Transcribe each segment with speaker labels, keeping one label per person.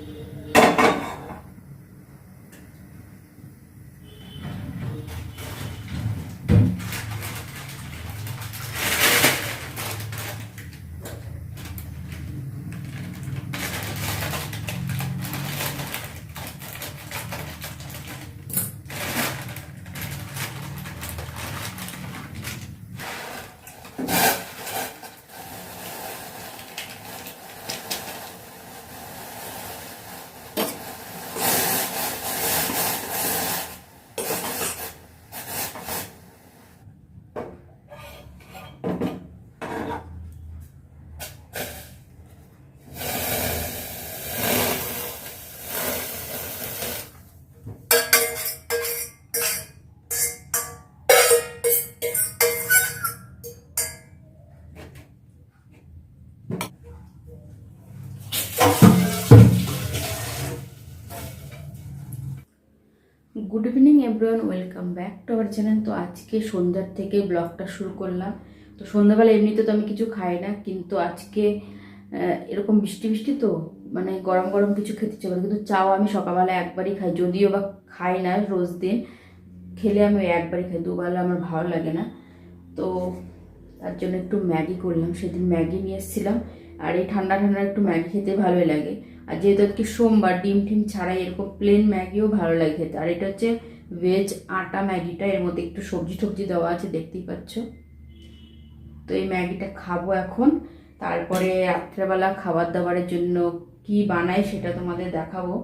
Speaker 1: you good evening everyone welcome back to our channel তো আজকে সন্ধ্যার থেকে ব্লগটা শুরু করলাম। তো সন্ধ্যাবেলা এমনিতে তো আমি কিছু খাই না, কিন্তু আজকে এরকম বৃষ্টি বৃষ্টি তো মানে গরম গরম কিছু খেতে করে কিন্তু চাও আমি সকালবেলা একবারই খাই, যদিও বা খাই না রোজ দিন। খেলে আমি একবারই খাই, দুবেলা আমার ভালো লাগে না। তো তার জন্য একটু ম্যাগি করলাম। সেদিন ম্যাগি নিয়ে এসেছিলাম, আর এই ঠান্ডা ঠান্ডা একটু ম্যাগি খেতে ভালোই লাগে। আর যেহেতু আজকে সোমবার ডিম টিম ছাড়াই এরকম প্লেন ম্যাগিও ভালো লাগে খেতে। আর এটা হচ্ছে ভেজ আটা ম্যাগিটা, এর মধ্যে একটু সবজি টবজি দেওয়া আছে, দেখতেই পাচ্ছ। তো এই ম্যাগিটা খাব এখন। তারপরে রাত্রেবেলা খাবার দাবারের জন্য কি বানাই সেটা তোমাদের দেখাবো।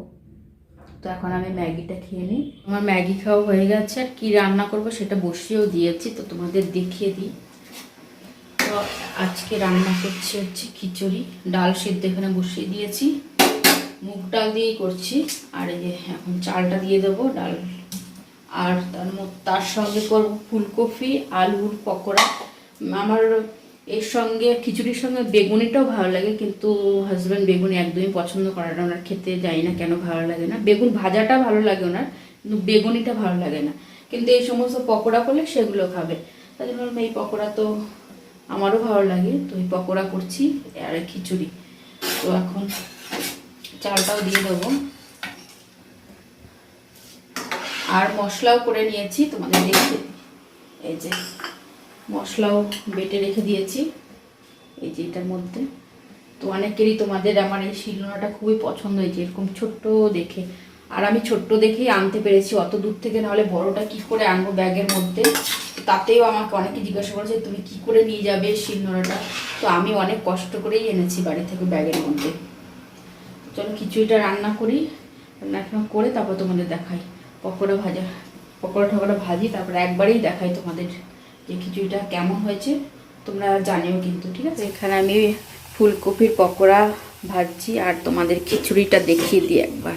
Speaker 1: তো এখন আমি ম্যাগিটা খেয়ে নিই। আমার ম্যাগি খাওয়া হয়ে গেছে। আর কী রান্না করব সেটা বসিয়েও দিয়েছি, তো তোমাদের দেখিয়ে দিই। তো আজকে রান্না করছি হচ্ছে খিচুড়ি। ডাল সিদ্ধ এখানে বসিয়ে দিয়েছি। মুগ ডাল দিয়েই করছি। আর এই যে এখন চালটা দিয়ে দেবো ডাল। আর তার তার সঙ্গে করব ফুলকপি, আলুর পকোড়া। আমার এর সঙ্গে, খিচুড়ির সঙ্গে বেগুনিটাও ভালো লাগে, কিন্তু হাজব্যান্ড বেগুনি একদমই পছন্দ করে না। ওনার খেতে যাই না কেন ভালো লাগে না। বেগুন ভাজাটা ভালো লাগে ওনার, কিন্তু বেগুনিটা ভালো লাগে না। কিন্তু এই সমস্ত পকোড়া করলে সেগুলো খাবে। তাই জন্য এই পকোড়া তো আমারও ভালো লাগে। তো এই পকোড়া করছি, আর খিচুড়ি। তো এখন চালটাও দিয়ে দেবো। আর মশলাও করে নিয়েছি, তোমাদের দেখে। এই যে মশলাও বেটে রেখে দিয়েছি। এই যে এটার মধ্যে। তো অনেকেরই তোমাদের আমার এই শিলনোড়াটা খুবই পছন্দ হয়েছে, এরকম ছোট্ট দেখে। আর আমি ছোট্ট দেখেই আনতে পেরেছি, অত দূর থেকে নাহলে বড়টা কি করে আনব ব্যাগের মধ্যে? তাতেও আমাকে অনেকে জিজ্ঞাসা করেছে, তুমি কি করে নিয়ে যাবে শিলনোড়াটা? তো আমি অনেক কষ্ট করেই এনেছি বাড়ি থেকে ব্যাগের মধ্যে। চলো খিচুড়িটা রান্না করি। রান্না করে তারপর তোমাদের দেখাই। পকোড়া ভাজা, পকোড়া ঠকোড়া ভাজি, তারপরে একবারেই দেখাই তোমাদের যে খিচুড়িটা কেমন হয়েছে। তোমরা জানিও কিন্তু, ঠিক আছে? এখানে আমি ফুলকপির পকোড়া ভাজছি আর তোমাদের খিচুড়িটা দেখিয়ে দিই একবার।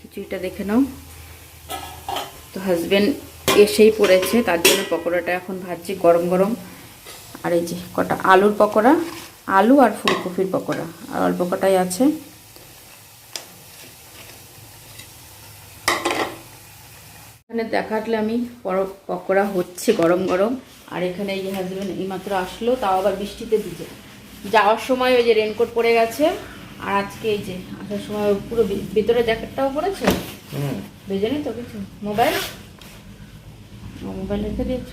Speaker 1: খিচুড়িটা দেখে নাও। তো হাজবেন্ড এসেই পড়েছে, তার জন্য পকোড়াটা এখন ভাজছি গরম গরম। আর এই যে কটা আলুর পকোড়া আলু আর ফুলকপির পকোড়া আর অল্প কটাই আছে। এখানে দেখাটলে আমি পকোড়া হচ্ছে গরম গরম আর এখানে এই যে হাজবেন্ড এইমাত্র আসলো তাও আবার বৃষ্টিতে ভিজে। যাওয়ার সময় ওই যে রেনকোট পরে গেছে আর আজকে এই যে আসার সময় পুরো ভিতরে জ্যাকেটটাও পরেছে? ভেজে নি তো কিছু? মোবাইল? মোবাইল রেখে দিয়েছ?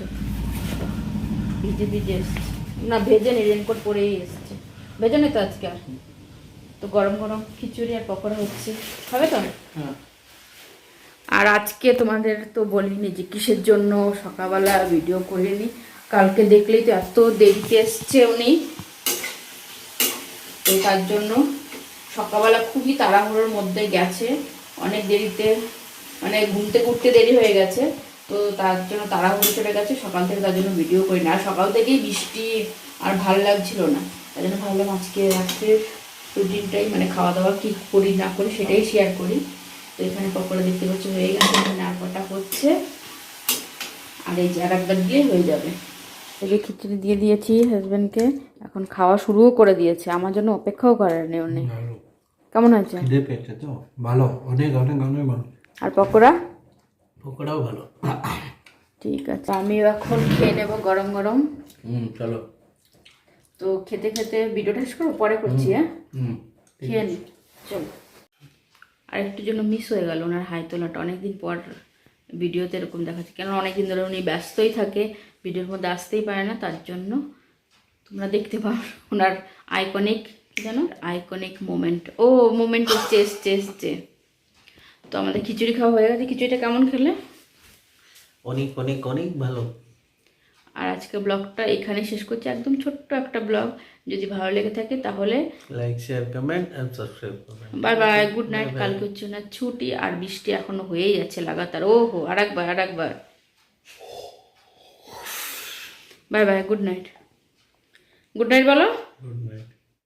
Speaker 1: ভিজে ভিজে এসছে। না ভেজে নি রেনকোট পরেই এসছে। ভেজে নি তো আজকে আর? তো গরম গরম খিচুড়ি আর পকোড়া হচ্ছে। হবে তো? আর আজকে তোমাদের তো বলিনি যে কিসের জন্য সকালবেলা ভিডিও করিনি। কালকে দেখলেই তো এত দেরিতে এসছে উনি। তো তার জন্য সকালবেলা খুবই তাড়াহুড়োর মধ্যে গেছে। অনেক দেরিতে মানে ঘুমতে ঘুরতে দেরি হয়ে গেছে। তো তার জন্য তারা তাড়াহুড়ো চলে গেছে সকাল থেকে তার জন্য ভিডিও করি না আর সকাল থেকেই বৃষ্টি আর ভালো লাগছিল না। তার জন্য ভাবলাম আজকে রাত্রে রুটিনটাই মানে খাওয়া দাওয়া কী করি না করি সেটাই শেয়ার করি। তো এখানে পকোড়া দেখতে পাচ্ছ হয়ে গেছে এখানে আর কটা হচ্ছে। আর এই যে আর একবার দিয়ে হয়ে যাবে। এই যে খিচুড়ি দিয়ে দিয়েছি হাজব্যান্ডকে এখন খাওয়া শুরুও করে দিয়েছে। আমার জন্য অপেক্ষাও করার নেই উনি। কেমন হয়েছে?
Speaker 2: তো? ভালো। অনেক অনেক অনেক ভালো।
Speaker 1: আর পকোড়া?
Speaker 2: পকোড়াও ভালো।
Speaker 1: ঠিক আছে আমি এখন খেয়ে নেব গরম গরম।
Speaker 2: হুম চলো।
Speaker 1: তো খেতে খেতে ভিডিওটা শেষ করব পরে করছি হ্যাঁ?
Speaker 2: হুম
Speaker 1: খেয়ে নি চলো। আর একটু জন্য মিস হয়ে গেল ওনার হাই তোলাটা। অনেকদিন পর ভিডিওতে এরকম দেখাচ্ছে। কেন অনেকদিন ধরে উনি ব্যস্তই থাকে ভিডিওর মধ্যে আসতেই পারে না তার জন্য তোমরা দেখতে পাও ওনার আইকনিক কি জানো আইকনিক মোমেন্ট ও মোমেন্ট এসছে এসছে এসছে। তো আমাদের খিচুড়ি খাওয়া হয়ে গেছে। খিচুড়িটা কেমন খেলে?
Speaker 2: অনেক অনেক অনেক ভালো।
Speaker 1: আর আজকে ব্লগটা এখানে শেষ করছি। একদম ছোট্ট একটা ব্লগ। যদি ভালো লেগে থাকে তাহলে
Speaker 2: like share comment and subscribe করবেন
Speaker 1: বাই বাই গুড নাইট কালকে হচ্ছে না ছুটি আর বৃষ্টি এখনও হয়েই যাচ্ছে লাগাতার। ও হো আর একবার আর একবার bye bye good night good night বলো।
Speaker 2: Good night